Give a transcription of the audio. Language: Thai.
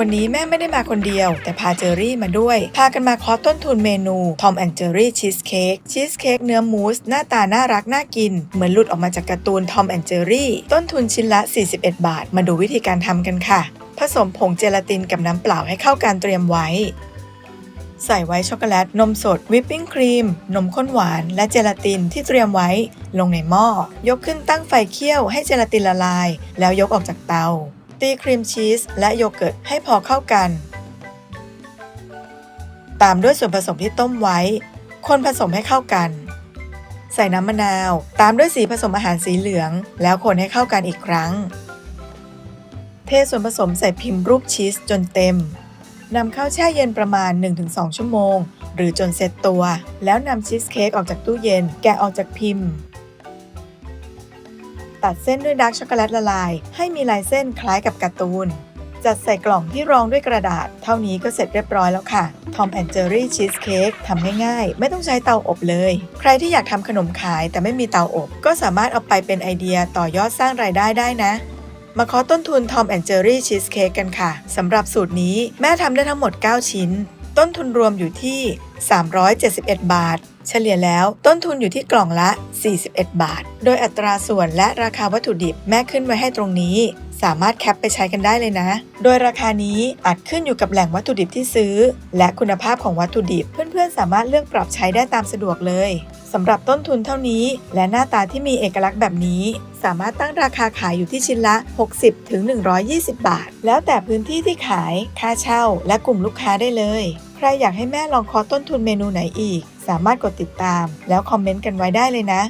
วันนี้แม่ไม่ได้มาคนเดียว แต่พาเจอรี่มาด้วย พากันมาคาะต้นทุนเมนูทอมแอนเจอรี่ชีสเค้กชีสเค้กเนื้อมูส หน้าตาน่ารักน่ากิน เหมือนหลุดออกมาจากการ์ตูนทอมแอนเจอรี่ต้นทุนชิ้นละ 41 บาท มาดูวิธีการทำกันค่ะ ผสมผงเจลาตินกับน้ำเปล่าให้เข้ากันเตรียมไว้ ใส่ไว้ช็อกโกแลต นมสด วิปปิ้งครีม นมข้นหวาน และเจลาตินที่เตรียมไว้ ลงในหม้อ ยกขึ้นตั้งไฟเคี่ยวให้เจลาตินละลาย แล้วยกออกจากเตา ตีครีมชีสและโยเกิร์ตให้พอเข้ากัน ตามด้วยส่วนผสมที่ต้มไว้ คนผสมให้เข้ากัน ใส่น้ำมะนาว ตามด้วยสีผสมอาหารสีเหลือง แล้วคนให้เข้ากันอีกครั้ง เทส่วนผสมใส่พิมพ์รูปชีสจนเต็มนำเข้าแช่เย็นประมาณ 1-2 ชั่วโมง หรือจนเซ็ตตัว แล้วนำชีสเค้กออกจากตู้เย็น แกะออกจากพิมพ์ ตัดเส้นด้วยดาร์กช็อกโกแลตละลาย ให้มีลายเส้นคล้ายกับการ์ตูน จัดใส่กล่องที่รองด้วยกระดาษ เท่านี้ก็เสร็จเรียบร้อยแล้วค่ะ Tom and Jerry Cheesecake ทำง่ายๆ ไม่ต้องใช้เตาอบเลย ใครที่อยากทำขนมขายแต่ไม่มีเตาอบ ก็สามารถเอาไปเป็นไอเดียต่อยอดสร้างรายได้ได้นะมาขอต้นทุน Tom and Jerry Cheesecake กันค่ะ สำหรับสูตรนี้แม่ทำได้ทั้งหมด 9 ชิ้น ต้นทุนรวมอยู่ที่ 371 บาท เฉลี่ยแล้วต้นทุนอยู่ที่กล่องละ 41 บาท โดยอัตราส่วนและราคาวัตถุดิบแม่ขึ้นไว้ให้ตรงนี้ สามารถแคปไปใช้กันได้เลยนะ โดยราคานี้อาจขึ้นอยู่กับแหล่งวัตถุดิบที่ซื้อ และคุณภาพของวัตถุดิบ เพื่อนๆ สามารถเลือกปรับใช้ได้ตามสะดวกเลยสำหรับต้นทุนเท่านี้ และหน้าตาที่มีเอกลักษณ์แบบนี้ สามารถตั้งราคาขายอยู่ที่ชิ้นละ 60ถึง120 บาท แล้วแต่พื้นที่ที่ขาย ค่าเช่า และกลุ่มลูกค้าได้เลย ใครอยากให้แม่ลองคอต้นทุนเมนูไหนอีก สามารถกดติดตาม แล้วคอมเมนต์กันไว้ได้เลยนะ